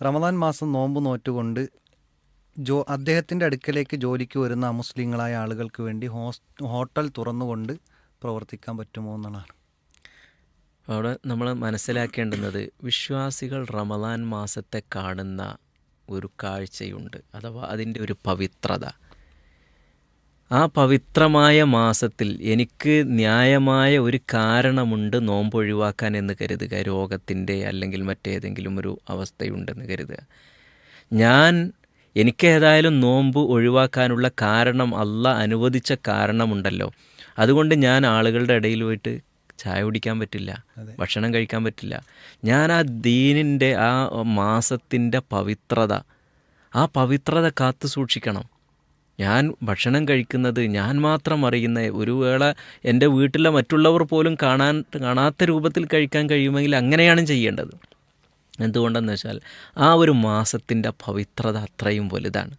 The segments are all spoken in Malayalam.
റമദാൻ മാസം നോമ്പ് നോറ്റുകൊണ്ട് ജോ അദ്ദേഹത്തിന്റെ അടുക്കലേക്ക് ജോലിക്ക് വരുന്ന അമുസ്ലിങ്ങളായ ആളുകൾക്ക് വേണ്ടി ഹോട്ടൽ തുറന്നുകൊണ്ട് പ്രവർത്തിക്കാൻ പറ്റുമോ എന്നുള്ളതാണ് അവിടെ നമ്മൾ മനസ്സിലാക്കേണ്ടുന്നത് വിശ്വാസികൾ റമദാൻ മാസത്തെ കാണുന്ന ഒരു കാഴ്ചയുണ്ട് അഥവാ അതിന്റെ ഒരു പവിത്രത. ആ പവിത്രമായ മാസത്തിൽ എനിക്ക് ന്യായമായ ഒരു കാരണമുണ്ട് നോമ്പ് ഒഴിവാക്കാൻ എന്ന് കരുതുക. രോഗത്തിന്റെ അല്ലെങ്കിൽ മറ്റേതെങ്കിലും ഒരു അവസ്ഥയുണ്ടെന്ന് കരുതുക. ഞാൻ എനിക്ക് ഏതായാലും നോമ്പ് ഒഴിവാക്കാനുള്ള കാരണം അല്ല അനുവദിച്ച കാരണമുണ്ടല്ലോ. അതുകൊണ്ട് ഞാൻ ആളുകളുടെ ഇടയിൽ പോയിട്ട് ചായ കുടിക്കാൻ പറ്റില്ല ഭക്ഷണം കഴിക്കാൻ പറ്റില്ല. ഞാൻ ആ ദീനിന്റെ ആ മാസത്തിന്റെ പവിത്രത ആ പവിത്രത കാത്തു സൂക്ഷിക്കണം. ഞാൻ ഭക്ഷണം കഴിക്കുന്നത് ഞാൻ മാത്രം അറിയുന്ന ഒരു വേള എന്റെ വീട്ടിലെ മറ്റുള്ളവർ പോലും കാണാൻ കാണാത്ത രൂപത്തിൽ കഴിക്കാൻ കഴിയുമെങ്കിൽ അങ്ങനെയാണ് ചെയ്യേണ്ടത്. എന്തുകൊണ്ടെന്ന് വെച്ചാൽ ആ ഒരു മാസത്തിന്റെ പവിത്രത അത്രയും വലുതാണ്.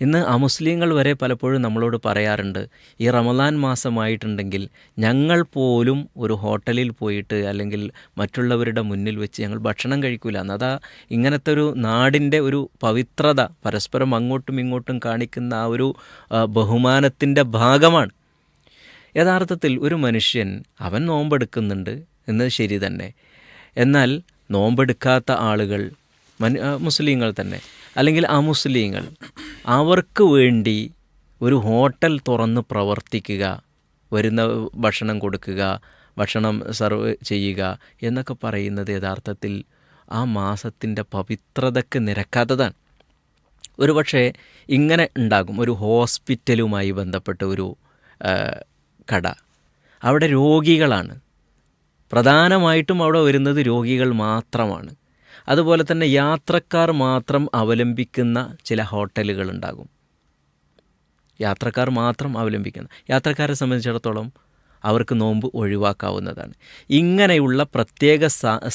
ഇന്ന് അമുസ്ലിങ്ങൾ വരെ പലപ്പോഴും നമ്മളോട് പറയാറുണ്ട് ഈ റമദാൻ മാസമായിട്ടുണ്ടെങ്കിൽ ഞങ്ങൾ പോലും ഒരു ഹോട്ടലിൽ പോയിട്ട് അല്ലെങ്കിൽ മറ്റുള്ളവരുടെ മുന്നിൽ വെച്ച് ഞങ്ങൾ ഭക്ഷണം കഴിക്കൂല. എന്നതാ ഇങ്ങനത്തെ ഒരു നാടിന്റെ ഒരു പവിത്രത പരസ്പരം അങ്ങോട്ടും ഇങ്ങോട്ടും കാണിക്കുന്ന ആ ഒരു ബഹുമാനത്തിന്റെ ഭാഗമാണ്. യഥാർത്ഥത്തിൽ ഒരു മനുഷ്യൻ അവൻ നോമ്പെടുക്കുന്നുണ്ട് എന്നത് ശരി തന്നെ. എന്നാൽ നോമ്പെടുക്കാത്ത ആളുകൾ മുസ്ലിങ്ങൾ തന്നെ. അല്ലെങ്കിൽ അമുസ്ലിങ്ങൾ അവർക്ക് വേണ്ടി ഒരു ഹോട്ടൽ തുറന്ന് പ്രവർത്തിക്കുക വരുന്ന ഭക്ഷണം കൊടുക്കുക ഭക്ഷണം സർവ് ചെയ്യുക എന്നൊക്കെ പറയുന്നത് യഥാർത്ഥത്തിൽ ആ മാസത്തിന്റെ പവിത്രതയ്ക്ക് നിരക്കാത്തതാണ്. ഒരു പക്ഷേ ഇങ്ങനെ ഉണ്ടാകും. ഒരു ഹോസ്പിറ്റലുമായി ബന്ധപ്പെട്ട ഒരു കട. അവിടെ രോഗികളാണ്. പ്രധാനമായിട്ടും അവിടെ വരുന്നത് രോഗികൾ മാത്രമാണ്. അതുപോലെ തന്നെ യാത്രക്കാർ മാത്രം അവലംബിക്കുന്ന ചില ഹോട്ടലുകൾ ഉണ്ടാകും യാത്രക്കാർ മാത്രം അവലംബിക്കുന്ന യാത്രക്കാരെ സംബന്ധിച്ചിടത്തോളം അവർക്ക് നോമ്പ് ഒഴിവാക്കാവുന്നതാണ്. ഇങ്ങനെയുള്ള പ്രത്യേക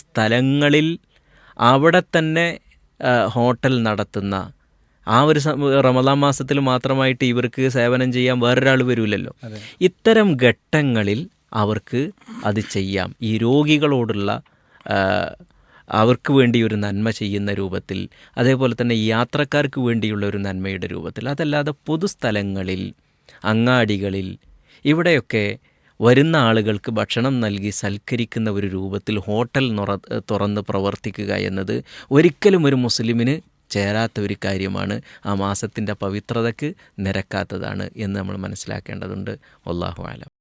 സ്ഥലങ്ങളിൽ അവിടെ തന്നെ ഹോട്ടൽ നടത്തുന്ന ആ ഒരു റമദാൻ മാസത്തിൽ മാത്രമായിട്ട് ഇവർക്ക് സേവനം ചെയ്യാൻ വേറൊരാൾ വരില്ലല്ലോ ഇത്തരം ഘട്ടങ്ങളിൽ അവർക്ക് അത് ചെയ്യാം. ഈ രോഗികളോടുള്ള അവർക്ക് വേണ്ടി ഒരു നന്മ ചെയ്യുന്ന രൂപത്തിൽ അതേപോലെ തന്നെ യാത്രക്കാർക്ക് വേണ്ടിയുള്ള ഒരു നന്മയുടെ രൂപത്തിൽ അതല്ലാതെ പൊതുസ്ഥലങ്ങളിൽ അങ്ങാടികളിൽ ഇവിടെയൊക്കെ വരുന്ന ആളുകൾക്ക് ഭക്ഷണം നൽകി സൽക്കരിക്കുന്ന ഒരു രൂപത്തിൽ ഹോട്ടൽ നുറ തുറന്ന് പ്രവർത്തിക്കുക എന്നത് ഒരിക്കലും ഒരു മുസ്ലിമിന് ചേരാത്ത ഒരു കാര്യമാണ്. ആ മാസത്തിന്റെ പവിത്രതയ്ക്ക് നിരക്കാത്തതാണ് എന്ന് നമ്മൾ മനസ്സിലാക്കേണ്ടതുണ്ട്. അള്ളാഹു ആലം